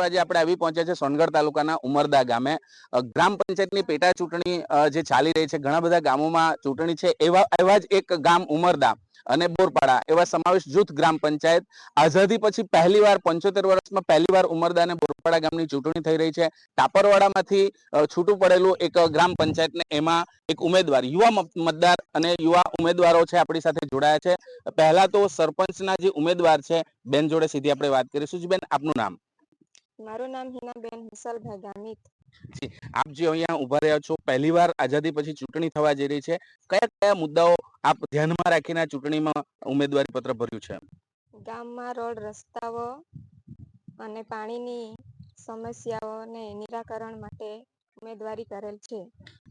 મિત્રો આજે આપણે આવી પહોંચ્યા છે સોનગઢ તાલુકાના ઉમરદા ગામે. ગ્રામ પંચાયતની પેટા ચૂંટણી જે ચાલી રહી છે, ઘણા બધા ગામોમાં ચૂંટણી છે, એવા એવા જ એક ગામ ઉમરદા અને બોરપાડા, એવા સમાવેશ જૂથ ગ્રામ પંચાયત. આઝાદી પછી પહેલી વાર, પંચોતેર વર્ષમાં પહેલી વાર ઉમરદા અને બોરપાડા ગામની ચૂંટણી થઈ રહી છે. ટાપરવાડામાંથી છૂટું પડેલું એક ગ્રામ પંચાયત ને એમાં એક ઉમેદવાર, યુવા મતદાર અને યુવા ઉમેદવારો છે આપણી સાથે જોડાયા છે. પહેલા તો સરપંચના જે ઉમેદવાર છે, બેન જોડે સીધી આપણે વાત કરીશું. બેન આપનું નામ? મારું નામ હિનાબેન હુસલભાઈ ગામિત આપ જે અહીંયા ઊભા રહ્યા છો પહેલી વાર આઝાદી પછી ચૂંટણી થવા જઈ રહી છે. કયા કયા મુદ્દાઓ આપ ધ્યાનમાં રાખીને ચૂંટણીમાં ઉમેદવારી પત્ર ભર્યું છે? ગામમાં રોડ રસ્તાઓ અને પાણીની સમસ્યાઓને નિરાકરણ માટે ઉમેદવારી કરેલ છે.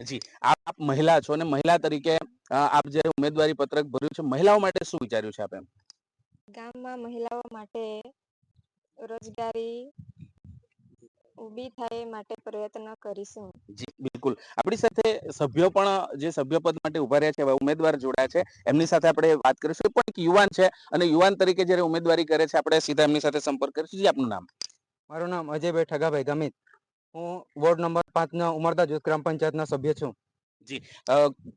જી આપ મહિલા છો અને મહિલા તરીકે આપ જ્યારે ઉમેદવારી પત્રક ભર્યું છે મહિલાઓ માટે શું વિચાર્યું છે આપે ગામમાં મહિલાઓ માટે રોજગારી ઊભી થાય એ માટે પ્રયત્ન કરીશું. જી બિલકુલ. આપણી સાથે સભ્યો પણ જે સભ્ય પદ માટે ઊભા રહ્યા છે એવા ઉમેદવાર જોડાયા છે. એમની સાથે આપણે વાત કરીશું. એ પણ એક યુવાન છે અને યુવાન તરીકે જ્યારે ઉમેદવારી કરે છે આપણે સીધા એમની સાથે સંપર્ક કરીશું. જી આપનું નામ? મારું નામ અજયભાઈ ઠગાભાઈ ગમિત. હું વોર્ડ નંબર પાંચના ઉમરદા જૂથ ગ્રામ પંચાયતના સભ્ય છું. જી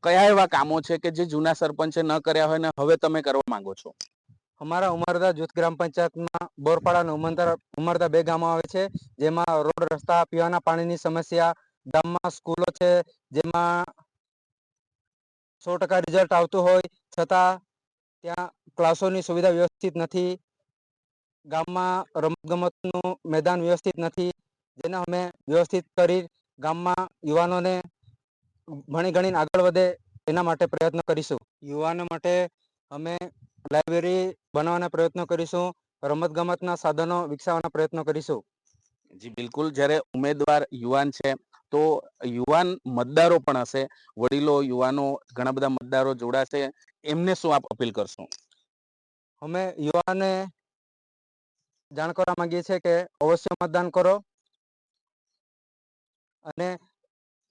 કયા એવા કામો છે કે જે જૂના સરપંચે ન કર્યા હોય ને હવે તમે કરવા માંગો છો? અમારા ઉમરદા જૂથ ગ્રામ પંચાયતમાં બોરપાડા અને ઉમરદા બે ગામો આવે છે, જેમાં રોડ રસ્તા, પીવાના પાણીની સમસ્યા, ગામમાં સ્કૂલો છે, જેમાં સો ટકા રિઝલ્ટ આવતું હોય, છતાં ત્યાં ક્લાસોની સુવિધા વ્યવસ્થિત નથી, ગામમાં રમતગમતનું મેદાન વ્યવસ્થિત નથી, જેને અમે વ્યવસ્થિત કરી ગામમાં યુવાનોને ભણી ગણીને આગળ વધે એના માટે પ્રયત્ન કરીશું. યુવાનો માટે અમે લાઇબ્રેરી બનાવવાના પ્રયત્નો કરીશું રમતગમતના સાધનો વિકસાવવાના પ્રયત્નો કરીશું. જી બિલકુલ. જ્યારે ઉમેદવાર યુવાન છે તો યુવાન મતદારો પણ હશે. વડીલો યુવાનો ઘણા બધા મતદારો જોડાશે. એમને શું આપ અપીલ કરશો? અમે યુવાને જાણ કરવા માંગીએ છીએ કે અવશ્ય મતદાન કરો અને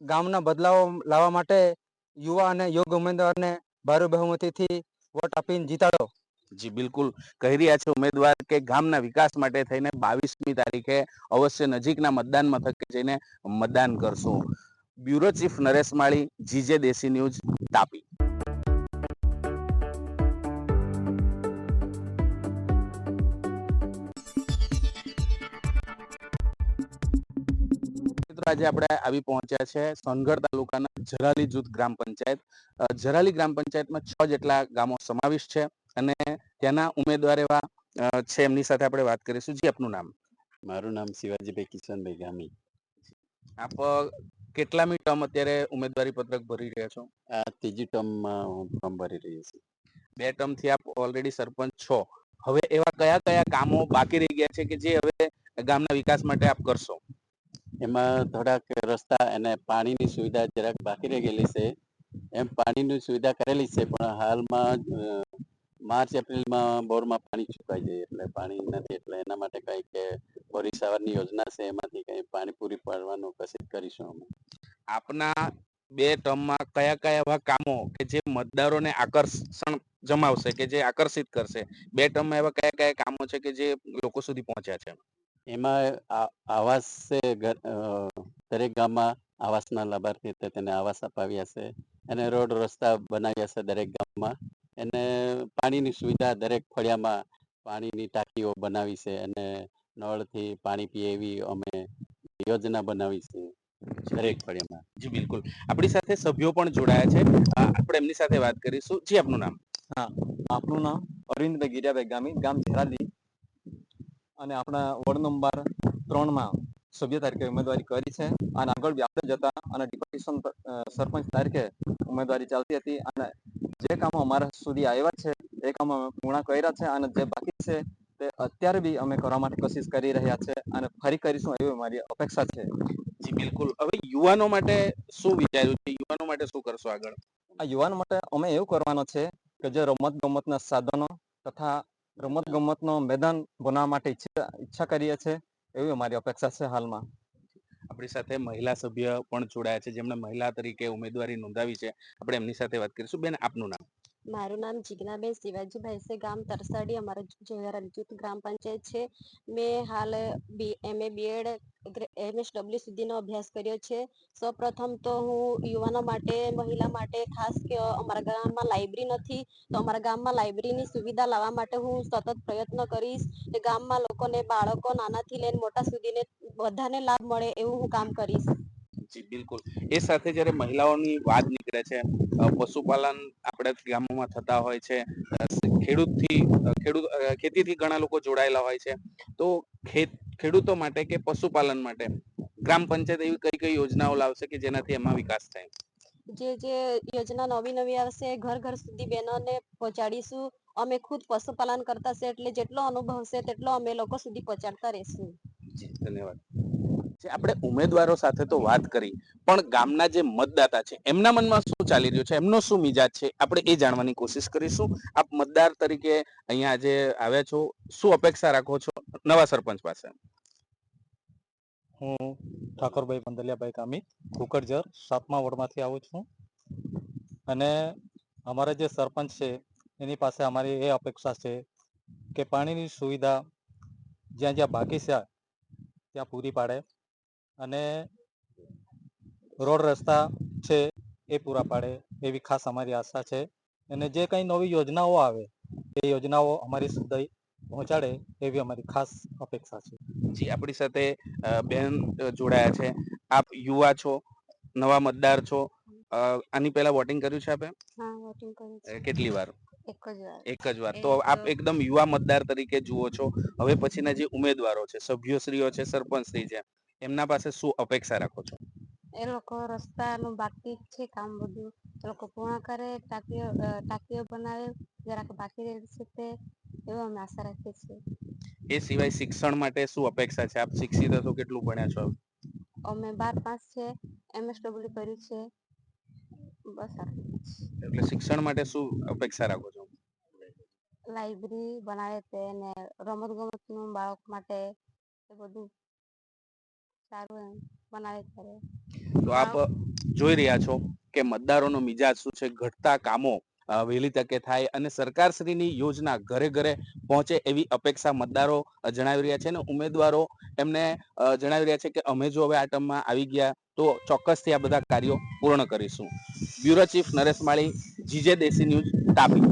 ગામના બદલાવો લાવવા માટે યુવા અને યોગ ઉમેદવારને ભારે બહુમતીથી વોટ આપીને જીતાડો. જી, બિલકુલ. કહી રહ્યા છે ઉમેદવાર કે ગામના વિકાસ માટે થઈને બાવીસમી તારીખે અવશ્ય નજીકના મતદાન મથકે જઈને મતદાન કરશું. Bureau chief Naresh Mali, GJ Desi news Tapi. આજે આપણે આવી પહોંચ્યા છે સોનગઢ તાલુકાના જરાલી જૂથ ગ્રામ પંચાયત. જરાલી ગ્રામ પંચાયતમાં છ જેટલા ગામો સમાવિષ્ટ છે અને ત્યાંના ઉમેદવાર એવા છે એમની સાથે આપણે વાત કરીશું. જી આપનું નામ? મારું નામ શિવાજીભાઈ કિશનભાઈ ગામી. આપ કેટલામી ટર્મ અત્યારે ઉમેદવારી પત્રક ભરી રહ્યા છો? આ ત્રીજી ટર્મમાં હું ફોર્મ ભરી રહ્યો છું. બે ટર્મથી આપ ઓલરેડી સરપંચ છો. હવે એવા કયા કયા કામો બાકી રહી ગયા છે કે જે હવે ગામના વિકાસ માટે આપ કરશો? એમાં થોડાક રસ્તા અને પાણીની સુવિધા જરાક બાકી રહી ગયેલી છે. એમ પાણીની સુવિધા કરેલી છે, પણ હાલમાં માર્ચ, એપ્રિલમાં બોરમાં પાણી સુકાઈ જાય એટલે પાણી નથી, એટલે એના માટે કઈ કે બોરી સવારની યોજના છે, એમાંથી કઈ પાણી પૂરી પાડવાનું કશિત કરીશું અમે. આપના બે ટર્મમાં કયા કયા એવા કામો કે જે મતદારોને આકર્ષણ જમાવશે કે જે આકર્ષિત કરશે? બે ટર્મમાં એવા કયા કયા કામો છે કે જે લોકો સુધી પહોંચ્યા છે? એમાં આવાસ છે દરેક ગામમાં આવાસના લાભાર્થી તે તેને આવાસ અપાવ્યા છે. અને રોડ રસ્તા બનાવ્યા છે દરેક ગામમાં. અને પાણીની સુવિધા દરેક ફળિયામાં પાણીની ટાંકીઓ બનાવી છે અને નળથી પાણી પીએ એવી અમે યોજના બનાવી છે દરેક ફળિયામાં. જી બિલકુલ. આપણી સાથે સભ્યો પણ જોડાયા છે. આપણે એમની સાથે વાત કરીશું. જી આપનું નામ? હા આપનું નામ અરવિંદભાઈ ગીરાભાઈ ગામી ગામ ઝેરાલી અને આપણા વોર્ડ નંબર ત્રણમાં સભ્ય તરીકે ઉમેદવારી કરી છે અને આગળ બી આપણે જતા અને ડિપ્યુટેશન સરપંચ તરીકે ઉમેદવારી ચાલતી હતી અને જે કામો અમારા સુધી આવ્યા છે એ કામો અમે પૂર્ણ કર્યા છે અને જે બાકી છે તે અત્યારે બી અમે કરવા માટે કોશિશ કરી રહ્યા છે અને ફરી કરીશું એવી મારી અપેક્ષા છે. જી બિલકુલ. હવે યુવાનો માટે શું વિચાર્યું છે? યુવાનો માટે શું કરશો આગળ? આ યુવાનો માટે અમે એવું કરવાનો છે કે જે રમત ગમતના સાધનો તથા રમત ગમતનો મેદાન બનાવવા માટે ઈચ્છા ઈચ્છા કરીએ છીએ. એવી અમારી અપેક્ષા છે હાલમાં. આપણી સાથે મહિલા સભ્ય પણ જોડાયા છે. જેમણે મહિલા તરીકે ઉમેદવારી નોંધાવી છે. આપણે એમની સાથે વાત કરીશું. બેન, આપનું નામ? મારું નામ જિજ્ઞાબેન શિવાજીભાઈ છે ગામ તરસાડી, અમારા જૂથ ગ્રામ પંચાયત છે. મેં હાલ એમએ બીએડ એમએસડબલ્યુ સુધીનો અભ્યાસ કર્યો છે. સૌપ્રથમ તો હું યુવાનો માટે, મહિલા માટે ખાસ કે અમારા ગામમાં લાઇબ્રેરી નથી, તો અમારા ગામમાં લાઇબ્રેરીની સુવિધા લાવવા માટે હું સતત પ્રયત્ન કરીશ કે ગામમાં લોકોને, બાળકો નાનાથી લઈને મોટા સુધીને બધાને લાભ મળે એવું હું કામ કરીશ. જી બિલકુલ. એ સાથે જ્યારે મહિલાઓની વાત નીકળે છે પશુપાલન આપણે ગામોમાં થતા હોય છે ખેડૂતથી ખેડૂત ખેતીથી ઘણા લોકો જોડાયેલા હોય છે. તો ખેત ખેડૂતો માટે કે પશુપાલન માટે ગ્રામ પંચાયત એવી કઈ કઈ યોજનાઓ લાવશે કે જેનાથી એમાં વિકાસ થાય? જે જે યોજના નવી નવી આવશે ઘર ઘર સુધી બહેનોને પહોંચાડીશું. અમે ખુદ પશુપાલન કરતા છે એટલે જેટલો અનુભવ છે તેટલો અમે લોકો સુધી પહોંચાડતા રહેશું. ધન્યવાદ. જે આપણે ઉમેદવારો સાથે તો વાત કરી, પણ ગામના જે મતદાતા છે, એમના મનમાં શું ચાલી રહ્યું છે? એમનો શું મિજાજ છે? આપણે એ જાણવાની કોશિશ કરીશું. આપ મતદાર તરીકે અહીંયા આજે આવ્યા છો, શું અપેક્ષા રાખો છો? નવા સરપંચ પાસે. હું ઠાકોરભાઈ પંદલિયાભાઈ કામી કુકરજર સાતમા વોર્ડમાંથી આવું છું. અને અમારા જે સરપંચ છે, એની પાસે અમારી એ અપેક્ષા છે કે પાણીની સુવિધા જ્યાં જ્યાં બાકી છે, ત્યાં પૂરી પાડે. અને રોડ રસ્તા છે એ પૂરા પાડે એવી ખાસ અમારી આશા છે. અને જે કંઈ નવી યોજનાઓ આવે એ યોજનાઓ અમારી સુધી પહોંચાડે એવી અમારી ખાસ અપેક્ષા છે. જી આપણી સાથે બેન જોડાયા છે. આપ યુવા છો નવા મતદાર છો આની પહેલા વોટિંગ કર્યું છે આપે? હા વોટિંગ કર્યું કેટલી વાર? એક જ વાર. એક જ વાર. તો આપ એકદમ યુવા મતદાર તરીકે જુઓ છો. હવે પછીના જે ઉમેદવારો છે સભ્યોશ્રીઓ છે સરપંચશ્રી છે એમના પાસે શું અપેક્ષા રાખો છો? એ લોકો રસ્તાનું બાકી છે કામ બધું. એ લોકો પૂર્ણ કરે ટાંકીઓ ટાંકીઓ બનાવે જરાક બાકી રહે છે તે એવું અમે આશા રાખીએ છીએ. એ સિવાય શિક્ષણ માટે શું અપેક્ષા છે? આપ શિક્ષિત હતો કેટલું ભણ્યા છો અમે બાર પાસ છે એમએસડબલ્યુ કર્યું છે. બસ એટલે શિક્ષણ માટે શું અપેક્ષા રાખો છો? લાઇબ્રેરી બનાવે તે ને રમત ગમતનું બાળક માટે એ બધું સારું એમ બનાવે કરે તો આપ જોઈ રહ્યા છો કે મતદારોનો મિજાજ શું છે? ઘટતા કામો વહેલી તકે થાય અને સરકારશ્રીની યોજના ઘરે ઘરે પહોંચે એવી અપેક્ષા મતદારો જણાવી રહ્યા છે અને ઉમેદવારો એમને જણાવી રહ્યા છે કે અમે જો હવે આ ટર્મમાં આવી ગયા તો ચોક્કસથી આ બધા કાર્યો પૂર્ણ કરીશું. Bureau chief Naresh Mali GJ Desi news Tapi.